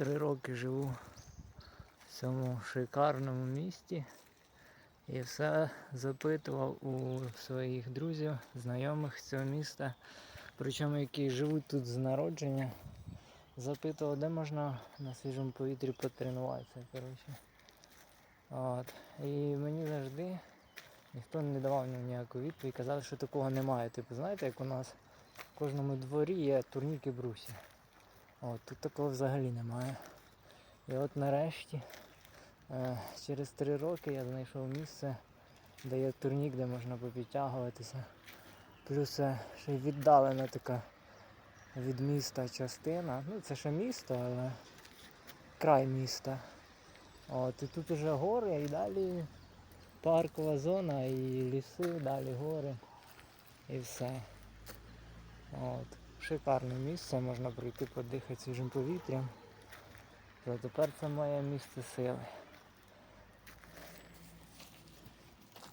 три роки живу в цьому шикарному місті. І все запитував у своїх друзів, знайомих цього міста, причому які живуть тут з народження. Запитував, де можна на свіжому повітрі потренуватися. Коротше. От. І мені завжди ніхто не давав мені ніяку відповідь, казали, що такого немає. Типу, знаєте, як у нас в кожному дворі є турніки брусі. От, тут такого взагалі немає. І от нарешті, е, через три роки я знайшов місце, де є турнік, де можна попідтягуватися. Плюс ще й віддалена така від міста частина. Ну це ще місто, але край міста. От, і тут уже гори і далі паркова зона і ліси, далі гори і все. От. Шикарне місце, можна прийти подихати свіжим повітрям. Тепер це моє місце сили.